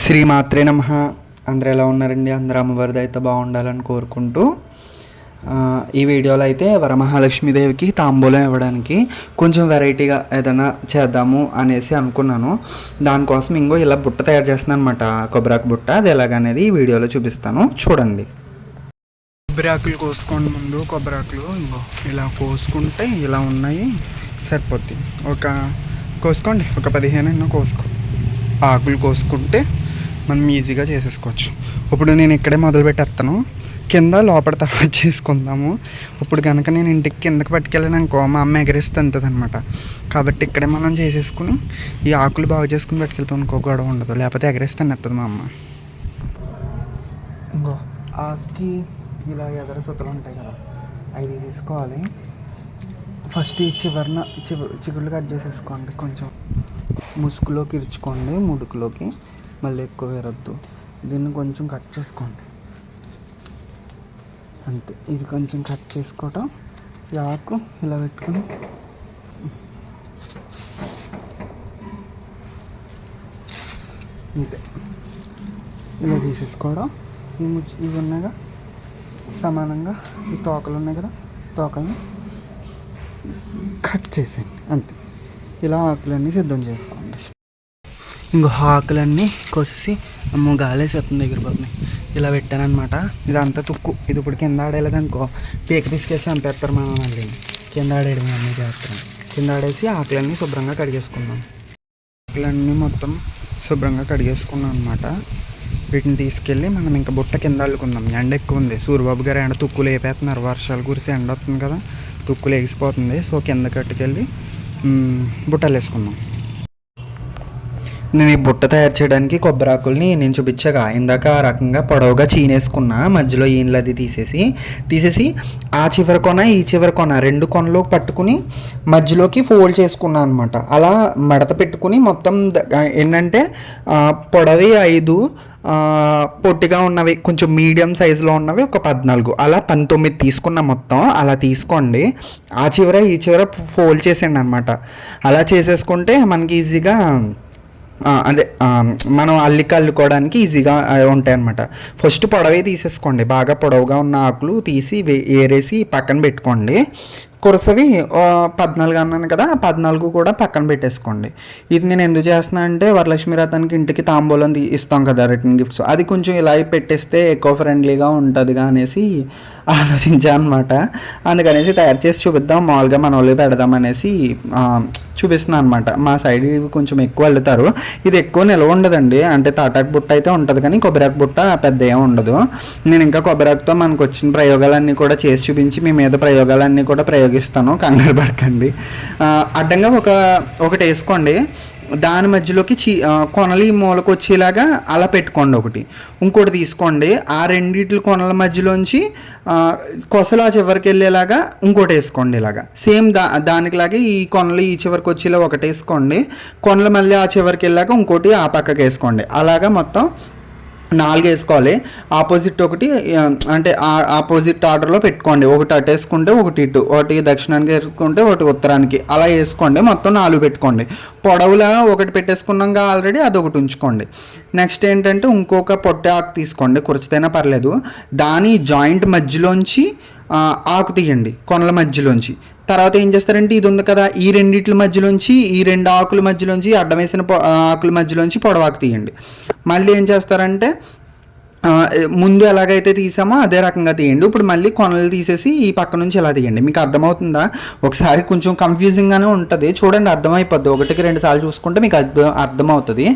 శ్రీమాత్రే నమ. అందరు ఎలా ఉన్నారండి? అందరు అమ్మవారిది అయితే బాగుండాలని కోరుకుంటూ ఈ వీడియోలో అయితే వరమహాలక్ష్మీదేవికి తాంబూలం ఇవ్వడానికి కొంచెం వెరైటీగా ఏదైనా చేద్దాము అనేసి అనుకున్నాను. దానికోసం ఇంకో ఇలా బుట్ట తయారు చేస్తున్నాను అనమాట కొబ్బరాకు బుట్ట. అది ఎలాగనేది ఈ వీడియోలో చూపిస్తాను. చూడండి. కొబ్బరాకులు కోసుకోండి ముందు. కొబ్బరాకులు ఇంకో ఇలా కోసుకుంటే ఇలా ఉన్నాయి. సరిపోద్ది. ఒక కోసుకోండి. ఒక పదిహేను ఎన్నో కోసుకో. ఆకులు కోసుకుంటే మనం ఈజీగా చేసేసుకోవచ్చు. ఇప్పుడు నేను ఇక్కడే మొదలు పెట్టేస్తాను. కింద లోపల తర్వాత చేసుకుందాము. ఇప్పుడు కనుక నేను ఇంటికి కిందకి పట్టుకెళ్ళాను అనుకో మా అమ్మ ఎగరేస్తే అంతది అనమాట కాబట్టి ఇక్కడే మనం చేసేసుకుని ఈ ఆకులు బాగు చేసుకుని పట్టుకెళ్తాం అనుకో గొడవ ఉండదు. లేకపోతే ఎగరేస్తే ఎత్తది మా అమ్మ. ఇంకో. ఆకి ఇలా ఎదర సుతలు ఉంటాయి కదా అవి తీసుకోవాలి. ఫస్ట్ ఈ చివరిన చివ చిగుళ్ళు కట్ చేసేసుకోండి కొంచెం. ముసుగులోకి ఇరుచుకోండి ముడుకులోకి. మళ్ళీ ఎక్కువ వేరొద్దు దీన్ని కొంచెం కట్ చేసుకోండి. అంతే. ఇది కొంచెం కట్ చేసుకోవటం. ఆకు ఇలా పెట్టుకొని. అంతే. ఇలా తీసేసుకోవడం. ఈ ముచ్చి ఇవి ఉన్నాయిగా. సమానంగా ఈ తోకలు ఉన్నాయి కదా తోకల్ని కట్ చేసేయండి. అంతే. ఇలా ఆకులన్నీ సిద్ధం చేసుకోండి. ఇంకో ఆకులన్నీ కోసేసి అమ్మో గాలేసేస్తుంది ఎగిరిపోతున్నాయి ఇలా పెట్టాను అనమాట ఇదంతా తుక్కు. ఇది ఇప్పుడు కింద ఆడేలేదు అనుకో. పీక తీసుకేసి చంపేస్తారు మనం మళ్ళీ కింద ఆడేయడం అన్నీ చేస్తాం. కింద ఆడేసి ఆకులన్నీ శుభ్రంగా కడిగేసుకుందాం. ఆకులన్నీ మొత్తం శుభ్రంగా కడిగేసుకున్నాం అనమాట వీటిని తీసుకెళ్ళి మనం ఇంకా బుట్ట కింద అల్లుకుందాం. ఎండ ఎక్కువ ఉంది. సూర్యబాబు గారు ఎండ తుక్కులు వేపేస్తున్నారు వర్షాలు కురిసి ఎండ వస్తుంది కదా. తుక్కులు ఎగిసిపోతుంది సో కింద కట్టుకెళ్ళి బుట్టలు వేసుకుందాం. నేను ఈ బుట్ట తయారు చేయడానికి కొబ్బరాకుల్ని నేను చూపించగా ఇందాక ఆ రకంగా పొడవుగా చీనేసుకున్నా మధ్యలో ఈన్లు అది తీసేసి తీసేసి ఆ చివరి కొన ఈ చివరి కొన రెండు కొనలో పట్టుకుని మధ్యలోకి ఫోల్డ్ చేసుకున్నా అనమాట అలా మడత పెట్టుకుని మొత్తం ఏంటంటే పొడవి ఐదు పొట్టిగా ఉన్నవి కొంచెం మీడియం సైజులో ఉన్నవి ఒక పద్నాలుగు. అలా పంతొమ్మిది తీసుకున్న మొత్తం అలా తీసుకోండి. ఆ చివర ఈ చివర ఫోల్డ్ చేసేయండి అనమాట అలా చేసేసుకుంటే మనకి ఈజీగా అదే మనం అల్లిక అల్లుకోవడానికి ఈజీగా ఉంటాయి అనమాట ఫస్ట్ పొడవే తీసేసుకోండి. బాగా పొడవుగా ఉన్న ఆకులు తీసి వే- ఏరేసి పక్కన పెట్టుకోండి. కురసవి పద్నాలుగు అన్నాను కదా పద్నాలుగు కూడా పక్కన పెట్టేసుకోండి. ఇది నేను ఎందుకు చేస్తున్నా అంటే వరలక్ష్మి రథానికి ఇంటికి తాంబూలం తీ- ఇస్తాం కదా రిటర్న్ గిఫ్ట్స్. అది కొంచెం ఇలా పెట్టేస్తే ఎక్కువ ఫ్రెండ్లీగా ఉంటుందిగా అనేసి ఆలోచించాను అనమాట అందుకనేసి తయారు చేసి చూపిద్దాం. మామూలుగా మన వాళ్ళు పెడదాం అనేసి చూపిస్తున్నాను అనమాట మా సైడ్ ఇవి కొంచెం ఎక్కువ అల్లుతారు. ఇది ఎక్కువ నిల్వ ఉండదండి. అంటే తాటాకు బుట్ట అయితే ఉంటుంది కానీ కొబ్బరాకు బుట్ట పెద్ద ఏం ఉండదు. నేను ఇంకా కొబ్బరాకుతో మనకు వచ్చిన ప్రయోగాలన్నీ కూడా చేసి చూపించి మీ మీద ప్రయోగాలన్నీ కూడా ప్రయోగిస్తాను. కంగారు పడకండి. అడ్డంగా ఒక ఒకటి వేసుకోండి. దాని మధ్యలోకి చీ కొనలి కొనలు ఈ మూలకు వచ్చేలాగా అలా పెట్టుకోండి ఒకటి. ఇంకోటి తీసుకోండి. ఆ రెండిట్ల కొనల మధ్యలోంచి కొసలా కొసలు ఆ చివరికి వెళ్ళేలాగా ఇంకోటి వేసుకోండి ఇలాగా. సేమ్ దా దానికిలాగే ఈ కొనలు ఈ చివరికి వచ్చేలా ఒకటి వేసుకోండి. కొనలు మళ్ళీ ఆ చివరికి వెళ్ళాక ఇంకోటి ఆ పక్కకి వేసుకోండి అలాగా మొత్తం నాలుగు వేసుకోవాలి. ఆపోజిట్ ఒకటి అంటే ఆపోజిట్ ఆర్డర్లో పెట్టుకోండి. ఒకటి అటు వేసుకుంటే ఒకటి ఇటు ఒకటి దక్షిణానికి వేసుకుంటే ఒకటి ఉత్తరానికి. అలా వేసుకోండి. మొత్తం నాలుగు పెట్టుకోండి. పొడవులా ఒకటి పెట్టేసుకున్నాక ఆల్రెడీ అది ఒకటి ఉంచుకోండి. నెక్స్ట్ ఏంటంటే ఇంకొక పొట్టే ఆకు తీసుకోండి. కురచితైనా పర్లేదు. దాని జాయింట్ మధ్యలోంచి ఆకు తీయండి. కొనల మధ్యలోంచి. తర్వాత ఏం చేస్తారంటే ఇది ఉంది కదా ఈ రెండిట్ల మధ్యలోంచి ఈ రెండు ఆకుల మధ్యలోంచి అడ్డం వేసిన ఆకుల మధ్యలోంచి పొడవాకు తీయండి. మళ్ళీ ఏం చేస్తారంటే ముందు ఎలాగైతే తీసామో అదే రకంగా తీయండి. ఇప్పుడు మళ్ళీ కొనలు తీసేసి ఈ పక్క నుంచి ఎలా తీయండి. మీకు అర్థమవుతుందా? ఒకసారి కొంచెం కన్ఫ్యూజింగ్గానే ఉంటుంది. చూడండి అర్థమైపోద్ది. ఒకటికి రెండు సార్లు చూసుకుంటే మీకు అర్థం అర్థమవుతుంది.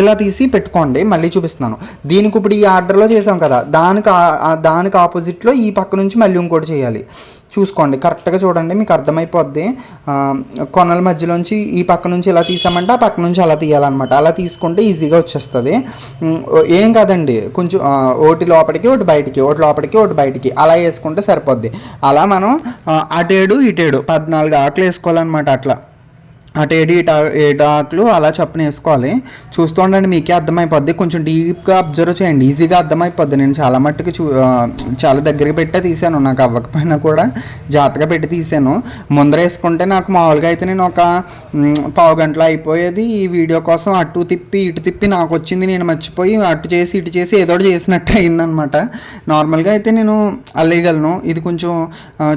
ఇలా తీసి పెట్టుకోండి. మళ్ళీ చూపిస్తున్నాను. దీనికి ఇప్పుడు ఈ ఆర్డర్లో చేసాం కదా దానికి దానికి ఆపోజిట్లో ఈ పక్క నుంచి మళ్ళీ ఇంకోటి చేయాలి. చూసుకోండి. కరెక్ట్గా చూడండి మీకు అర్థమైపోద్ది. కొనల మధ్యలోంచి ఈ పక్క నుంచి ఇలా తీసామంటే ఆ పక్క నుంచి అలా తీయాలన్నమాట. అలా తీసుకుంటే ఈజీగా వచ్చేస్తుంది. ఏం కాదండి. కొంచెం ఒకటి లోపలికి ఒకటి బయటికి ఒకటి లోపలికి ఒకటి బయటికి అలా వేసుకుంటే సరిపోద్ది. అలా మనం అటేడు ఇటేడు పద్నాలుగు ఆటలు వేసుకోవాలన్నమాట అట్లా. అటు ఏడు ఇటు ఏడు ఆకులు అలా చప్పున వేసుకోవాలి. చూస్తూ ఉండండి మీకే అర్థమైపోద్ది. కొంచెం డీప్గా అబ్జర్వ్ చేయండి. ఈజీగా అర్థమైపోద్ది. నేను చాలా మట్టుకు చూ చాలా దగ్గరికి పెట్టే తీసాను. నాకు అవ్వకపోయినా కూడా జాగ్రత్తగా పెట్టి తీసాను. ముందర వేసుకుంటే నాకు మామూలుగా అయితే నేను ఒక పావు గంటలో అయిపోయేది. ఈ వీడియో కోసం అటు తిప్పి ఇటు తిప్పి నాకు వచ్చింది. నేను మర్చిపోయి అటు చేసి ఇటు చేసి ఏదో చేసినట్టు అయిందనమాట. నార్మల్గా అయితే నేను అల్లేయగలను. ఇది కొంచెం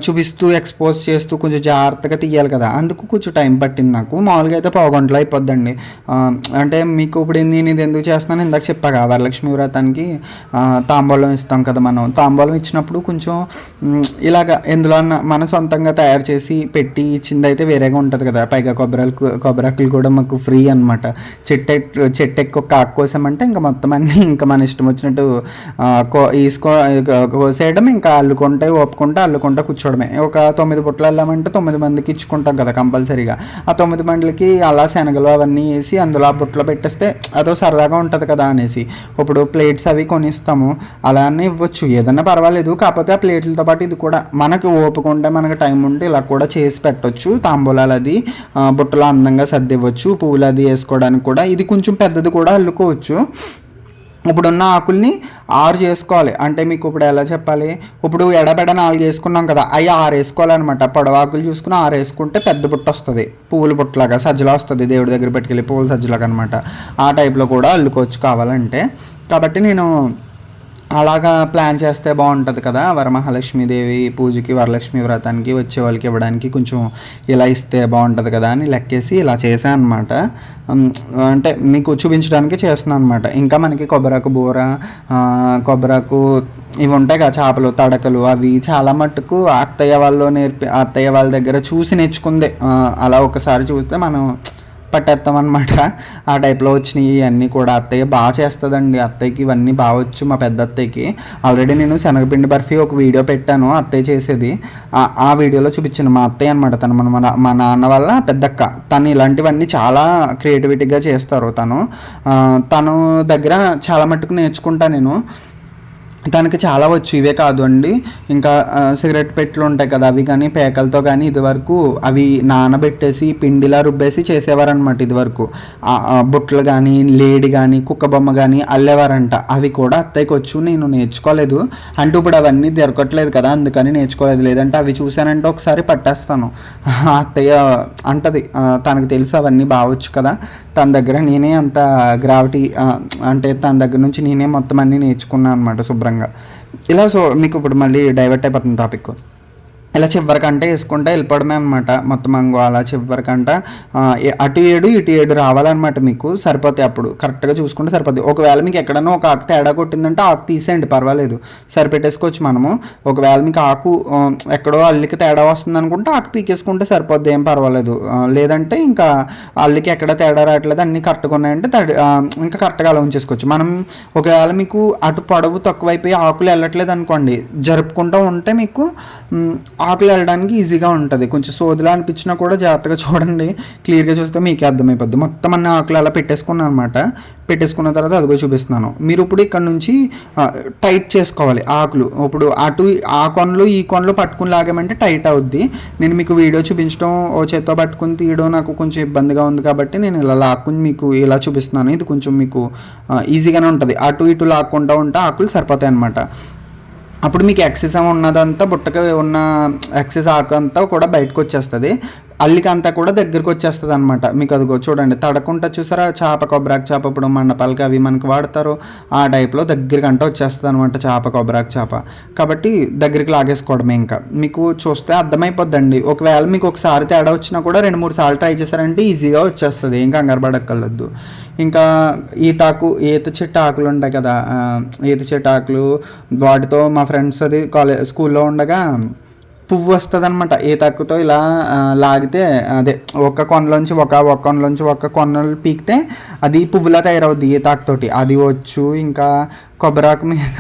చూపిస్తూ ఎక్స్పోజ్ చేస్తూ కొంచెం జాగ్రత్తగా తీయాలి కదా. అందుకు కొంచెం టైం పట్టింది నాకు. మామూలుగా అయితే పావుగంటలో అయిపోద్దండి. అంటే మీకు ఇప్పుడు నేను ఇది ఎందుకు చేస్తున్నాను? ఇందాక చెప్పాగా వరలక్ష్మి వ్రతానికి తాంబూలం ఇస్తాం కదా మనం. తాంబూలం ఇచ్చినప్పుడు కొంచెం ఇలాగ ఎందులో అన్న మన సొంతంగా తయారు చేసి పెట్టి ఇచ్చింది అయితే వేరేగా ఉంటుంది కదా. పైగా కొబ్బరి కొబ్బరాకులు కూడా మాకు ఫ్రీ అనమాట చెట్టు చెట్టు ఎక్కువ కాకు కోసామంటే ఇంకా మొత్తం అన్నీ ఇంకా మన ఇష్టం వచ్చినట్టు కో ఈసుకో కోసేయడం ఇంకా అల్లుకుంటే ఒప్పుకుంటే అల్లుకుంటే కూర్చోవడమే. ఒక తొమ్మిది బుట్టలు వెళ్ళామంటే తొమ్మిది మందికి ఇచ్చుకుంటాం కదా కంపల్సరీగా. ఆ తొమ్మిది మందికి అలా శనగలు అవన్నీ వేసి అందులో ఆ బుట్టలో పెట్టేస్తే అదో సరదాగా ఉంటుంది కదా అనేసి. ఇప్పుడు ప్లేట్స్ అవి కొనిస్తాము అలానే ఇవ్వచ్చు. ఏదన్నా పర్వాలేదు కాకపోతే ఆ ప్లేట్లతో పాటు ఇది కూడా. మనకు ఓపిక ఉంటే మనకు టైం ఉంటే ఇలా కూడా చేసి పెట్టవచ్చు తాంబూలాలు అది బుట్టలో అందంగా సర్దివ్వచ్చు. పువ్వులు అది వేసుకోవడానికి కూడా. ఇది కొంచెం పెద్దది కూడా అల్లుకోవచ్చు. ఇప్పుడున్న ఆకుల్ని ఆరు చేసుకోవాలి. అంటే మీకు ఇప్పుడు ఎలా చెప్పాలి? ఇప్పుడు ఎడబెడ నాలుగు వేసుకున్నాం కదా అవి ఆరు వేసుకోవాలన్నమాట పొడవాకులు చూసుకుని ఆరు వేసుకుంటే పెద్ద బుట్ట వస్తుంది. పువ్వుల బుట్టలాగా సజ్జలా వస్తుంది. దేవుడి దగ్గర పెట్టుకెళ్ళి పువ్వుల సజ్జలాగా అనమాట ఆ టైప్లో కూడా అల్లుకోవచ్చు కావాలంటే. కాబట్టి నేను అలాగా ప్లాన్ చేస్తే బాగుంటుంది కదా. వరమహాలక్ష్మీదేవి పూజకి వరలక్ష్మి వ్రతానికి వచ్చే వాళ్ళకి ఇవ్వడానికి కొంచెం ఇలా ఇస్తే బాగుంటుంది కదా అని లెక్కేసి ఇలా చేశాను అనమాట అంటే మీకు చూపించడానికి చేస్తున్నాను అనమాట ఇంకా మనకి కొబ్బరాకు బూర కొబ్బరాకు ఇవి ఉంటాయి కదా చేపలు తడకలు అవి చాలా మట్టుకు అత్తయ్య వాళ్ళు నేర్పి అత్తయ్య వాళ్ళ దగ్గర చూసి నేర్చుకుందే. అలా ఒకసారి చూస్తే మనం పట్టేస్తాం అనమాట ఆ టైప్లో వచ్చినాయి ఇవన్నీ కూడా. అత్తయ్య బాగా చేస్తుందండి. అత్తయ్యకి ఇవన్నీ బాగా వచ్చు మా పెద్ద అత్తయ్యకి ఆల్రెడీ నేను శనగపిండి బర్ఫీ ఒక వీడియో పెట్టాను అత్తయ్య చేసేది. ఆ- వీడియోలో చూపించాను మా అత్తయ్య అనమాట తను మన మన మా నాన్న వల్ల పెద్దక్క. తను ఇలాంటివన్నీ చాలా క్రియేటివిటీగా చేస్తారు తను. తను దగ్గర చాలా మట్టుకు నేర్చుకుంటా నేను. తనకి చాలా వచ్చు ఇవే కాదు అండి. ఇంకా సిగరెట్ పెట్లు ఉంటాయి కదా అవి కానీ పేకలతో కానీ ఇదివరకు అవి నానబెట్టేసి పిండిలా రుబ్బేసి చేసేవారనమాట ఇదివరకు బుట్టలు కానీ లేడి కానీ కుక్క బొమ్మ కానీ అల్లేవారంట. అవి కూడా అత్తయ్యకి వచ్చు నేను నేర్చుకోలేదు. అంటే ఇప్పుడు అవన్నీ దొరకట్లేదు కదా అందుకని నేర్చుకోలేదు. లేదంటే అవి చూశానంటే ఒకసారి పట్టేస్తాను. అత్తయ్య అంటది తనకు తెలుసు అవన్నీ బావచ్చు కదా. తన దగ్గర నేనే అంత గ్రావిటీ అంటే తన దగ్గర నుంచి నేనే మొత్తం అన్నీ నేర్చుకున్నాను అనమాట శుభ్రంగా. ఇలా సో మీకు ఇప్పుడు మళ్ళీ డైవర్ట్ అయిపోతుంది టాపిక్ ఇలా చివరికంటే వేసుకుంటే వెళ్ళిపోవడమే అనమాట మొత్తం అంగు అలా చివరికంట. అటు ఏడు ఇటు ఏడు రావాలన్నమాట మీకు. సరిపోతాయి అప్పుడు. కరెక్ట్గా చూసుకుంటే సరిపోతాయి. ఒకవేళ మీకు ఎక్కడైనా ఒక ఆకు తేడా కొట్టిందంటే ఆకు తీసేయండి పర్వాలేదు. సరిపెట్టేసుకోవచ్చు మనము. ఒకవేళ మీకు ఆకు ఎక్కడో అల్లికి తేడా వస్తుంది అనుకుంటే ఆకు పీకేసుకుంటే సరిపోద్ది ఏం పర్వాలేదు. లేదంటే ఇంకా అల్లికి ఎక్కడ తేడా రావట్లేదు అన్నీ కరెక్ట్గా ఉన్నాయంటే తడి ఇంకా కరెక్ట్గా అలా ఉంచేసుకోవచ్చు. మనం ఒకవేళ మీకు అటు పొడవు తక్కువైపోయి ఆకులు వెళ్ళట్లేదు అనుకోండి జరుపుకుంటూ ఉంటే మీకు ఆకులు వెళ్ళడానికి ఈజీగా ఉంటుంది. కొంచెం సోదిలా అనిపించినా కూడా జాగ్రత్తగా చూడండి. క్లియర్గా చూస్తే మీకే అర్థమైపోద్ది. మొత్తం అన్ని ఆకులు అలా పెట్టేసుకున్నాను అనమాట పెట్టేసుకున్న తర్వాత అదిగో చూపిస్తున్నాను. మీరు ఇప్పుడు ఇక్కడ నుంచి టైట్ చేసుకోవాలి ఆకులు. ఇప్పుడు అటు ఆ కొనలు ఈ కొనలు పట్టుకుని లాగామంటే టైట్ అవుద్ది. నేను మీకు వీడియో చూపించడం ఓ చేత్తో పట్టుకుని తీయడం నాకు కొంచెం ఇబ్బందిగా ఉంది కాబట్టి నేను ఇలా లాక్కుని మీకు ఇలా చూపిస్తున్నాను. ఇది కొంచెం మీకు ఈజీగానే ఉంటుంది. అటు ఇటు లాక్కుంటూ ఉంటే ఆకులు సరిపోతాయి అనమాట అప్పుడు మీకు ఎక్సెస్ ఉన్నదంతా బుట్టక ఉన్న ఎక్సెస్ ఆకు అంతా కూడా బయటకు వచ్చేస్తుంది అల్లిక అంతా కూడా దగ్గరకు వచ్చేస్తుంది అనమాట మీకు అదిగో చూడండి తడకుండా చూసారా? చేప కొబ్బరాకు చేప ఇప్పుడు మండపాలకి అవి మనకి వాడతారు. ఆ టైప్లో దగ్గరికి అంతా వచ్చేస్తుంది అనమాట చేప కొబ్బరాకు చేప. కాబట్టి దగ్గరికి లాగేసుకోవడమే ఇంకా. మీకు చూస్తే అర్థమైపోద్దండి. ఒకవేళ మీకు ఒకసారి తేడా వచ్చినా కూడా రెండు మూడు సార్లు ట్రై చేశారంటే ఈజీగా వచ్చేస్తుంది. ఏం కంగారు పడక్కర్లేదు. ఇంకా ఈతాకు ఈత చెట్టు ఆకులు ఉంటాయి కదా ఈత చెట్టు ఆకులు వాటితో మా ఫ్రెండ్స్ అది కాలేజ్ స్కూల్లో ఉండగా పువ్వు వస్తుంది అనమాట ఈతాకుతో ఇలా లాగితే అదే ఒక కొనలోంచి ఒక ఒక కొనలోంచి ఒక కొనలు పీకితే అది పువ్వులా తయారవుద్ది ఈతాకుతోటి అది వచ్చు ఇంకా కొబ్బరాకు మీద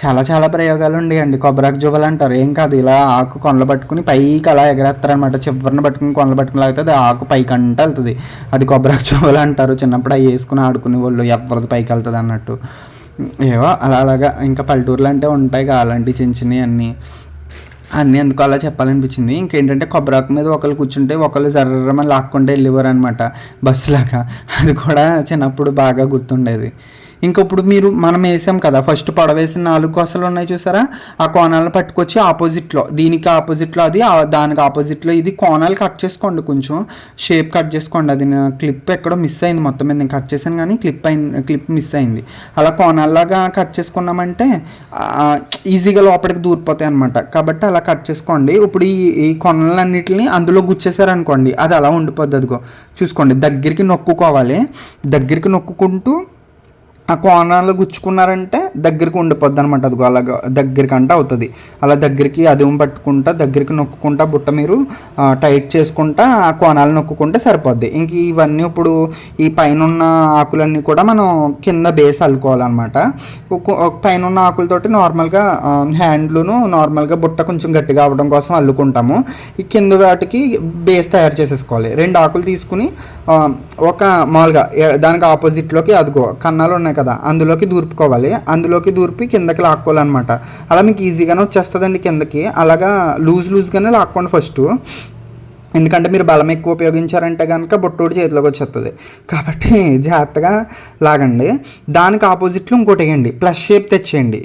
చాలా చాలా ప్రయోగాలు ఉండేయండి కొబ్బరాకు జువ్వలు అంటారు ఏం కాదు ఇలా ఆకు కొనలు పట్టుకుని పైకి అలా ఎగరేస్తారనమాట చివరిని పట్టుకుని కొనలు పట్టుకుని లాగితే అది ఆకు పైకి అంట వెళ్తుంది. అది కొబ్బరాకు జువ్వలు అంటారు చిన్నప్పుడు అవి వేసుకుని ఆడుకునే వాళ్ళు ఎవరిది పైకి వెళ్తుంది అన్నట్టు ఏవో అలా అలాగా ఇంకా పల్లెటూర్లు అంటే ఉంటాయి కదా అలాంటి చిన్న చిన్నవి అన్నీ అన్నీ ఎందుకు అలా చెప్పాలనిపించింది? ఇంకేంటంటే కొబ్బరాకు మీద ఒకళ్ళు కూర్చుంటే ఒకళ్ళు జర్రమని లాక్కుంటే వెళ్ళేవారు అనమాట బస్సులాగా. అది కూడా చిన్నప్పుడు బాగా గుర్తుండేది. ఇంకా ఇప్పుడు మీరు మనం వేసాం కదా ఫస్ట్ పొడవేసిన నాలుగు కొసలు ఉన్నాయి చూసారా? ఆ కోణాలను పట్టుకొచ్చి ఆపోజిట్లో దీనికి ఆపోజిట్లో అది దానికి ఆపోజిట్లో ఇది కోణాలు కట్ చేసుకోండి కొంచెం. షేప్ కట్ చేసుకోండి అది నా క్లిప్ ఎక్కడో మిస్ అయింది మొత్తం మీద నేను కట్ చేశాను కానీ క్లిప్ అయింది క్లిప్ మిస్ అయింది. అలా కోణాల్లాగా కట్ చేసుకున్నామంటే ఈజీగా లోపలికి దూరిపోతాయి అనమాట కాబట్టి అలా కట్ చేసుకోండి. ఇప్పుడు ఈ ఈ కొనలన్నిటిని అందులో గుచ్చేసారనుకోండి అది అలా ఉండిపోద్ది అదిగో. చూసుకోండి దగ్గరికి నొక్కుకోవాలి. దగ్గరికి నొక్కుకుంటూ ఆ కోణాలు గుచ్చుకున్నారంటే దగ్గరికి ఉండిపోద్ది అనమాట అదిగో అలా దగ్గరికి అంటే అవుతుంది. అలా దగ్గరికి అదుం పట్టుకుంటా దగ్గరికి నొక్కుంటా బుట్ట మీరు టైట్ చేసుకుంటా ఆ కోణాలు నొక్కుంటే సరిపోద్ది. ఇంక ఇవన్నీ ఇప్పుడు ఈ పైన ఉన్న ఆకులన్నీ కూడా మనం కింద బేస్ అల్లుకోవాలన్నమాట. పైన ఉన్న ఆకులతోటి నార్మల్గా హ్యాండ్లును నార్మల్గా బుట్ట కొంచెం గట్టిగా అవ్వడం కోసం అల్లుకుంటాము. ఈ కింద వాటికి బేస్ తయారు చేసేసుకోవాలి. రెండు ఆకులు తీసుకుని ఒక మామూలుగా దానికి ఆపోజిట్లోకి అదిగో కన్నాలు ఉన్నాయి కదా అందులోకి దూర్పుకోవాలి. అందులోకి దూర్పి కిందకి లాక్కోవాలన్నమాట. అలా మీకు ఈజీగానే వచ్చేస్తుందండి కిందకి. అలాగా లూజ్ లూజ్గానే లాక్కోండి ఫస్ట్. ఎందుకంటే మీరు బలం ఎక్కువ ఉపయోగించారంటే కనుక బొట్టోడి చేతిలోకి వచ్చేస్తుంది కాబట్టి జాగ్రత్తగా లాగండి. దానికి ఆపోజిట్లో ఇంకోటి వేయండి. ప్లస్ షేప్ తెచ్చేయండి.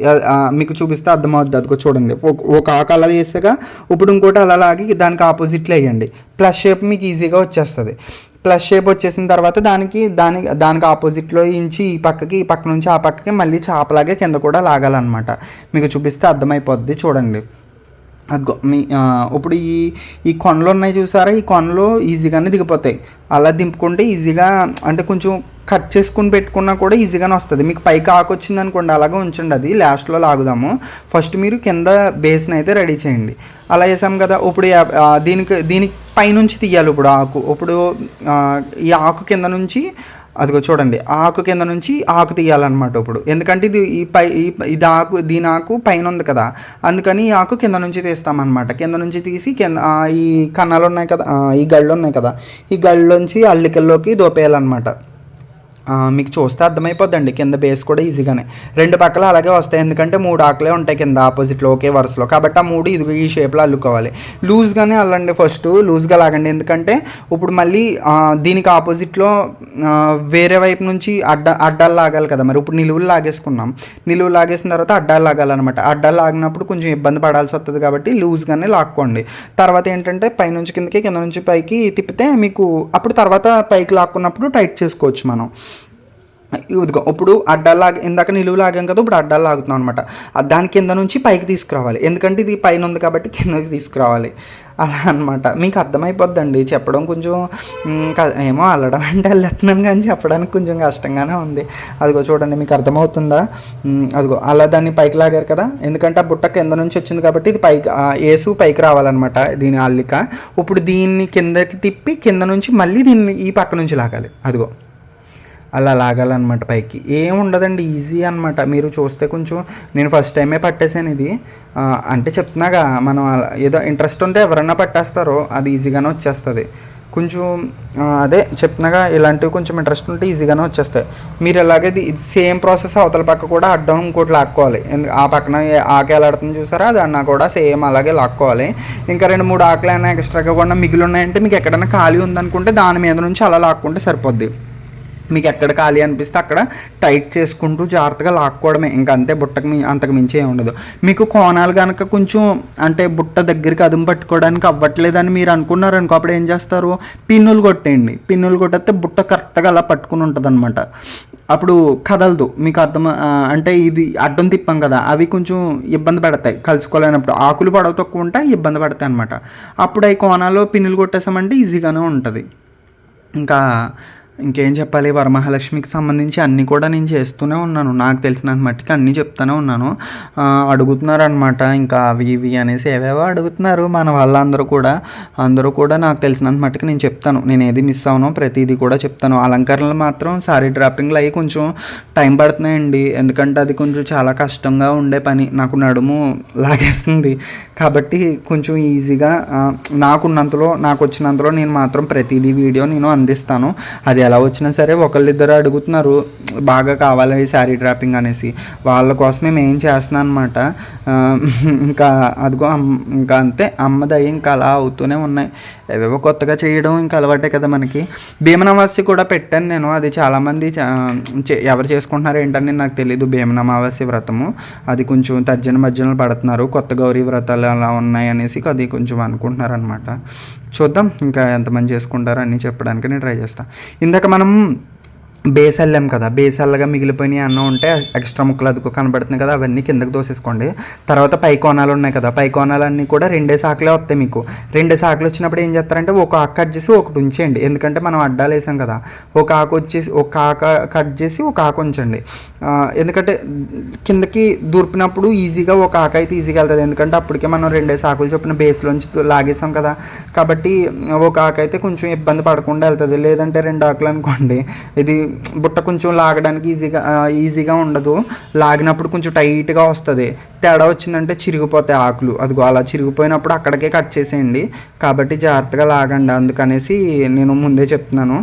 మీకు చూపిస్తే అర్థమవుద్ది. అదిగో చూడండి. ఒక- ఒక ఆకు అలా చేసాక ఇప్పుడు ఇంకోటి అలా లాగి దానికి ఆపోజిట్లో వేయండి. ప్లస్ షేప్ మీకు ఈజీగా వచ్చేస్తుంది. ప్లస్ షేప్ వచ్చేసిన తర్వాత దానికి దానికి దానికి ఆపోజిట్లో ఇంచి ఈ పక్కకి ఈ పక్క నుంచి ఆ పక్కకి మళ్ళీ చేపలాగే కింద కూడా లాగాలన్నమాట. మీకు చూపిస్తే అర్థమైపోద్ది చూడండి. అదిగో మీ ఇప్పుడు ఈ ఈ కొండలు ఉన్నాయి చూసారా? ఈ కొండలు ఈజీగానే దిగిపోతాయి. అలా దింపుకుంటే ఈజీగా అంటే కొంచెం కట్ చేసుకుని పెట్టుకున్నా కూడా ఈజీగానే వస్తుంది. మీకు పైకి ఆకు వచ్చింది అనుకోండి అలాగే ఉంచండి అది. లాస్ట్లో లాగుదాము. ఫస్ట్ మీరు కింద బేస్ని అయితే రెడీ చేయండి. అలా చేసాం కదా ఇప్పుడు దీనికి దీనికి పైనుంచి తీయాలి ఇప్పుడు ఆకు. ఇప్పుడు ఈ ఆకు కింద నుంచి అదిగో చూడండి ఆకు కింద నుంచి ఆకు తీయాలన్నమాట ఇప్పుడు. ఎందుకంటే ఇది ఈ పై ఈ ఇది ఆకు దీని ఆకు పైన ఉంది కదా. అందుకని ఈ ఆకు కింద నుంచి తీస్తామన్నమాట. కింద నుంచి తీసి కింద ఈ కన్నాలు ఉన్నాయి కదా ఈ గళ్ళు ఉన్నాయి కదా. ఈ గళ్ళలోంచి అల్లికల్లోకి దోపేయాలన్నమాట. మీకు చూస్తే అర్థమైపోద్దండి. కింద బేస్ కూడా ఈజీగానే రెండు పక్కల అలాగే వస్తాయి. ఎందుకంటే మూడు ఆకులే ఉంటాయి కింద. ఆపోజిట్లో ఒకే వరుసలో. కాబట్టి ఆ మూడు ఇది ఈ షేప్లో అల్లుకోవాలి. లూజ్గానే అల్లండి ఫస్ట్ లూజ్గా లాగండి. ఎందుకంటే ఇప్పుడు మళ్ళీ దీనికి ఆపోజిట్లో వేరే వైపు నుంచి అడ్డ అడ్డాలు లాగాలి కదా మరి. ఇప్పుడు నిలువులు లాగేసుకున్నాం. నిలువులు లాగేసిన తర్వాత అడ్డాలు లాగాలన్నమాట. అడ్డాలు లాగినప్పుడు కొంచెం ఇబ్బంది పడాల్సి వస్తుంది కాబట్టి లూజ్గానే లాక్కోండి. తర్వాత ఏంటంటే పైనుంచి కిందకి కింద నుంచి పైకి తిప్పితే మీకు అప్పుడు తర్వాత పైకి లాక్కున్నప్పుడు టైట్ చేసుకోవచ్చు మనం. ఇదిగో ఇప్పుడు అడ్డాలు ఇందాక నిలువు లాగాం కదా ఇప్పుడు అడ్డాలు లాగుతున్నాం అనమాట దాని కింద నుంచి పైకి తీసుకురావాలి. ఎందుకంటే ఇది పైన ఉంది కాబట్టి కిందకి తీసుకురావాలి. అలా అనమాట మీకు అర్థమైపోద్దండి. చెప్పడం కొంచెం ఏమో అల్లడం అంటే వెళ్ళేస్తున్నాను కానీ చెప్పడానికి కొంచెం కష్టంగానే ఉంది. అదిగో చూడండి మీకు అర్థమవుతుందా? అదిగో అలా దాన్ని పైకి లాగారు కదా. ఎందుకంటే ఆ బుట్ట కింద నుంచి వచ్చింది కాబట్టి ఇది పైకి ఏసు పైకి రావాలన్నమాట దీని అల్లిక. ఇప్పుడు దీన్ని కిందకి తిప్పి కింద నుంచి మళ్ళీ దీన్ని ఈ పక్క నుంచి లాగాలి. అదిగో. అలా లాగాలన్నమాట పైకి. ఏం ఉండదండి ఈజీ అనమాట మీరు చూస్తే కొంచెం నేను ఫస్ట్ టైమే పట్టేసాను ఇది. అంటే చెప్తున్నాగా మనం అలా ఏదో ఇంట్రెస్ట్ ఉంటే ఎవరన్నా పట్టేస్తారో అది ఈజీగానే వచ్చేస్తుంది. కొంచెం అదే చెప్తున్నాగా ఇలాంటివి కొంచెం ఇంట్రెస్ట్ ఉంటే ఈజీగానే వచ్చేస్తాయి. మీరు ఎలాగే సేమ్ ప్రాసెస్ అవతల పక్క కూడా అడ్డం ఇంకోటి లాక్కోవాలి. ఆ పక్కన ఏ ఆకు ఎలాడుతుంది చూసారా? దాన్ని కూడా సేమ్ అలాగే లాక్కోవాలి. ఇంకా రెండు మూడు ఆకులు అయినా ఎక్స్ట్రాగా కూడా మిగిలి ఉన్నాయంటే మీకు ఎక్కడైనా ఖాళీ ఉందనుకుంటే దాని మీద నుంచి అలా లాక్కుంటే సరిపోద్ది. మీకు ఎక్కడ ఖాళీ అనిపిస్తే అక్కడ టైట్ చేసుకుంటూ జాగ్రత్తగా లాక్కోవడమే. ఇంకా అంతే బుట్టకు మీ అంతకు మించి ఏమి ఉండదు. మీకు కోణాలు కనుక కొంచెం అంటే బుట్ట దగ్గరికి అదుము పట్టుకోవడానికి అవ్వట్లేదని మీరు అనుకున్నారు అనుకో అప్పుడు ఏం చేస్తారు? పిన్నులు కొట్టేయండి. పిన్నులు కొట్టేస్తే బుట్ట కరెక్ట్గా అలా పట్టుకుని ఉంటుంది అనమాట అప్పుడు కదలదు. మీకు అర్థం అంటే ఇది అడ్డం తిప్పాం కదా అవి కొంచెం ఇబ్బంది పడతాయి కలుసుకోలేనప్పుడు. ఆకులు పడవ తక్కువ ఉంటాయి ఇబ్బంది పడతాయి అనమాట అప్పుడు అవి కోణాలు పిన్నులు కొట్టేసామంటే ఈజీగానే ఉంటుంది. ఇంకా ఇంకేం చెప్పాలి? వరమహాలక్ష్మికి సంబంధించి అన్నీ కూడా నేను చేస్తూనే ఉన్నాను. నాకు తెలిసినంత మట్టికి అన్నీ చెప్తూనే ఉన్నాను. అడుగుతున్నారు అనమాట ఇంకా అవి ఇవి అనేసి ఏవేవో అడుగుతున్నారు మన వాళ్ళందరూ కూడా. అందరూ కూడా నాకు తెలిసినంత మట్టుకు నేను చెప్తాను. నేను ఏది మిస్ అవునో ప్రతిదీ కూడా చెప్తాను. అలంకరణలు మాత్రం సారీ డ్రాపింగ్లు అవి కొంచెం టైం పడుతున్నాయండి. ఎందుకంటే అది కొంచెం చాలా కష్టంగా ఉండే పని. నాకు నడుము లాగేస్తుంది. కాబట్టి కొంచెం ఈజీగా నాకున్నంతలో నాకు వచ్చినంతలో నేను మాత్రం ప్రతిదీ వీడియో నేను అందిస్తాను. అది ఎలా వచ్చినా సరే ఒకళ్ళిద్దరు అడుగుతున్నారు బాగా కావాలి శారీ డ్రాపింగ్ అనేసి. వాళ్ళ కోసమే మేము చేస్తున్నాను అనమాట ఇంకా అదిగో అమ్- ఇంకా అంతే. అమ్మ ఇంకా అలా అవుతూనే ఉన్నాయి. ఏవేవో కొత్తగా చేయడం ఇంకా అలవాటే కదా మనకి. భీమనమావాస్య కూడా పెట్టాను నేను. అది చాలామంది చే- ఎవరు చేసుకుంటున్నారు ఏంటని నాకు తెలియదు భీమనమావాస్య వ్రతము. అది కొంచెం తర్జన మధ్యలో పడుతున్నారు. కొత్త గౌరీ వ్రతాలు అలా ఉన్నాయి అనేసి అది కొంచెం అనుకుంటున్నారు అనమాట చూద్దాం ఇంకా ఎంతమంది చేసుకుంటారో అన్నీ చెప్పడానికి నేను ట్రై చేస్తాను ఇందాక మనం బేస్ వెళ్ళాం కదా బేస్ అల్లగా మిగిలిపోయినాయి అన్నం ఉంటే ఎక్స్ట్రా ముక్కలు అదుకు కనబడుతున్నాయి కదా అవన్నీ కిందకు దోసేసుకోండి. తర్వాత పై కోణాలు ఉన్నాయి కదా పై కోణాలన్నీ కూడా రెండే సాకులే వస్తాయి మీకు. రెండే సాకులు వచ్చినప్పుడు ఏం చేస్తారంటే ఒక ఆకు కట్ చేసి ఒకటి ఉంచేయండి. ఎందుకంటే మనం అడ్డాలు వేసాం కదా ఒక ఆకు వచ్చేసి ఒక ఆకు కట్ చేసి ఒక ఆకు ఉంచండి. ఎందుకంటే కిందకి దూర్పినప్పుడు ఈజీగా ఒక ఆకు అయితే ఈజీగా వెళ్తుంది. ఎందుకంటే అప్పటికే మనం రెండే సాకులు చొప్పున బేస్లోంచి లాగేసాం కదా. కాబట్టి ఒక ఆకు అయితే కొంచెం ఇబ్బంది పడకుండా వెళ్తుంది. లేదంటే రెండు ఆకులు అనుకోండి ఇది బుట్ట కొంచెం లాగడానికి ఈజీగా ఈజీగా ఉండదు. లాగినప్పుడు కొంచెం టైట్గా వస్తుంది. తేడా వచ్చిందంటే చిరిగిపోతాయి ఆకులు. అదిగో అలా చిరిగిపోయినప్పుడు అక్కడికే కట్ చేసేయండి. కాబట్టి జాగ్రత్తగా లాగండి. అందుకనేసి నేను ముందే చెప్తున్నాను.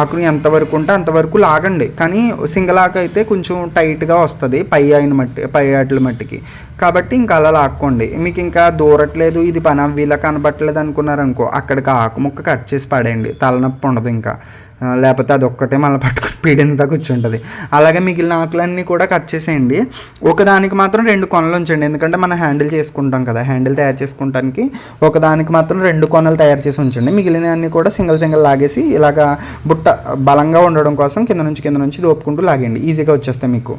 ఆకులు ఎంతవరకు ఉంటే అంతవరకు లాగండి. కానీ సింగిల్ ఆకు అయితే కొంచెం టైట్గా వస్తుంది. పై అయిన మట్టి పై ఆటల మట్టికి. కాబట్టి ఇంకా అలా లాక్కోండి. మీకు ఇంకా దూరట్లేదు. ఇది పని వీళ్ళ కనబట్టలేదు అనుకున్నారనుకో అక్కడికి ఆకు ముక్క కట్ చేసి పడేయండి. తలనొప్పి ఉండదు ఇంకా. లేకపోతే అది ఒక్కటే మళ్ళీ పట్టుకుని పీడింతా కూర్చుంటుంది అలాగే మిగిలిన ఆకులన్నీ కూడా కట్ చేసేయండి. ఒకదానికి మాత్రం రెండు కొనలు ఉంచండి. ఎందుకంటే మనం హ్యాండిల్ చేసుకుంటాం కదా. హ్యాండిల్ తయారు చేసుకుంటానికి ఒకదానికి మాత్రం రెండు కొనలు తయారు చేసి ఉంచండి. మిగిలినవన్నీ కూడా సింగిల్ సింగిల్ లాగేసి ఇలాగా బుట్ట బలంగా ఉండడం కోసం కింద నుంచి కింద నుంచి దోపుకుంటూ లాగేయండి. ఈజీగా వచ్చేస్తాయి మీకు.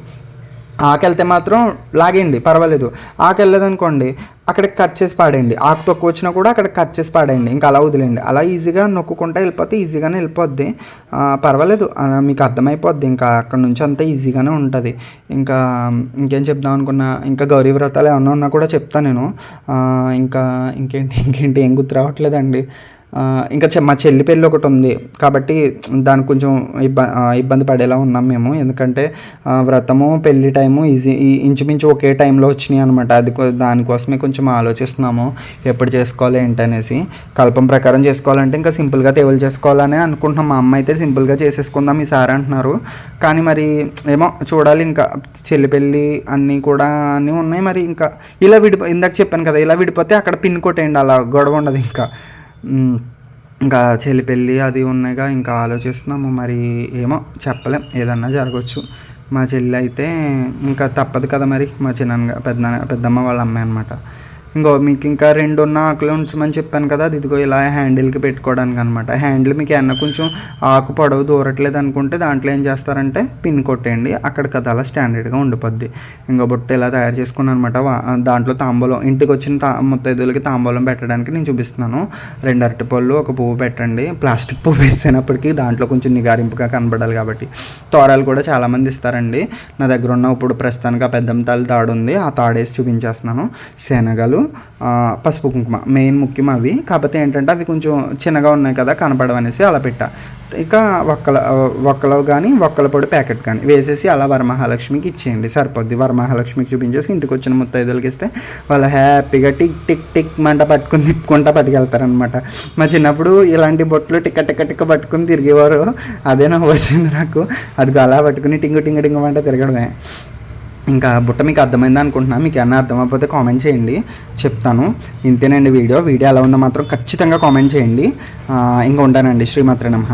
ఆకెళ్తే మాత్రం లాగేయండి పర్వాలేదు. ఆకెళ్ళదనుకోండి అక్కడ కట్ చేసి పాడేయండి. ఆకు తక్కువ వచ్చినా కూడా అక్కడ కట్ చేసి పాడేయండి. ఇంకా అలా వదిలేండి అలా ఈజీగా నొక్కుకుంటా వెళ్ళిపోతే ఈజీగానే వెళ్ళిపోద్ది. పర్వాలేదు. మీకు అర్థమైపోద్ది. ఇంకా అక్కడ నుంచి అంతా ఈజీగానే ఉంటుంది. ఇంకా ఇంకేం చెప్దాం అనుకున్నా ఇంకా గౌరీ వ్రతాలు ఏమన్నా ఉన్నా కూడా చెప్తాను నేను. ఇంకా ఇంకేంటి ఇంకేంటి? ఏం గుర్తు రావట్లేదండి. ఇంకా చె- మా చెల్లి పెళ్ళి ఒకటి ఉంది. కాబట్టి దానికి కొంచెం ఇబ్బ ఇబ్బంది పడేలా ఉన్నాం మేము. ఎందుకంటే వ్రతము పెళ్ళి టైము ఈజీ ఈ- ఇంచుమించు ఒకే టైంలో వచ్చినాయి అనమాట అది దానికోసమే కొంచెం ఆలోచిస్తున్నాము. ఎప్పుడు చేసుకోవాలి ఏంటనేసి. కల్పం ప్రకారం చేసుకోవాలంటే ఇంకా సింపుల్గా తేవలు చేసుకోవాలని అనుకుంటున్నాం. మా అమ్మ అయితే సింపుల్గా చేసేసుకుందాం ఈసారి అంటున్నారు. కానీ మరి ఏమో చూడాలి ఇంకా. చెల్లి పెళ్ళి అన్నీ కూడా అన్నీ ఉన్నాయి మరి ఇంకా. ఇలా విడిపో ఇందాక చెప్పాను కదా ఇలా విడిపోతే అక్కడ పిన్ కొట్టేయండి అలా గొడవ ఉండదు ఇంకా. ఇంకా చెల్లి పెళ్ళి అది ఉన్నాయిగా ఇంకా ఆలోచిస్తున్నాము. మరి ఏమో చెప్పలేం. ఏదన్నా జరగవచ్చు మా చెల్లి అయితే ఇంకా తప్పదు కదా మరి. మా చిన్న పెద్ద పెద్దమ్మ వాళ్ళ అమ్మాయి అనమాట ఇంకో మీకు ఇంకా రెండు ఉన్న ఆకులు ఉంచమని చెప్పాను కదా అది ఇదిగో ఇలా హ్యాండిల్కి పెట్టుకోవడానికి అనమాట హ్యాండిల్ మీకు ఎన్న కొంచెం ఆకు పొడవు దూరట్లేదు అనుకుంటే దాంట్లో ఏం చేస్తారంటే పిన్ కొట్టేయండి. అక్కడ కదా అలా స్టాండర్డ్గా ఉండిపోద్ది. ఇంకో బుట్ట ఇలా తయారు చేసుకున్నాను అనమాట దాంట్లో తాంబూలం ఇంటికి వచ్చిన తా ముత్తైదులకి తాంబూలం పెట్టడానికి నేను చూపిస్తున్నాను. రెండు అరటిపళ్ళు ఒక పువ్వు పెట్టండి. ప్లాస్టిక్ పువ్వు వేసినప్పటికీ దాంట్లో కొంచెం నిగారింపుగా కనబడాలి కాబట్టి తోరాలు కూడా చాలామంది ఇస్తారండి. నా దగ్గర ఉన్న ఇప్పుడు ప్రస్తుతానికి ఆ పెద్దమ్మ తాడు ఉంది. ఆ తాడేసి చూపించేస్తున్నాను. శనగలు పసుపు కుంకుమ మెయిన్ ముఖ్యం అవి. కాకపోతే ఏంటంటే అవి కొంచెం చిన్నగా ఉన్నాయి కదా కనపడవనేసి అలా పెట్టా. ఇక ఒక్కల ఒక్కలో కానీ ఒక్కల పొడి ప్యాకెట్ కానీ వేసేసి అలా వరమహాలక్ష్మికి ఇచ్చేయండి. సరిపోద్ది. వరమహాలక్ష్మికి చూపించేసి ఇంటికి వచ్చిన ముత్తైదులకి ఇస్తే వాళ్ళు హ్యాపీగా టిక్ టిక్ టిక్ మంట పట్టుకుని తిప్పుకుంటా పట్టుకెళ్తారనమాట మా చిన్నప్పుడు ఇలాంటి బొట్లు టిక్క టిక్క టిక్క పట్టుకుని తిరిగేవారు. అదే నాకు వచ్చింది నాకు. అది అలా పట్టుకుని టింగు టింగు టింగు మంట తిరగడమే. ఇంకా బుట్ట మీకు అర్థమైంది అనుకుంటున్నా మీకు ఏమన్నా అర్థమైపోతే కామెంట్ చేయండి. చెప్తాను. ఇంతేనండి వీడియో. వీడియో ఎలా ఉందో మాత్రం ఖచ్చితంగా కామెంట్ చేయండి. ఇంకా ఉంటానండి. శ్రీమాత్ర నమహ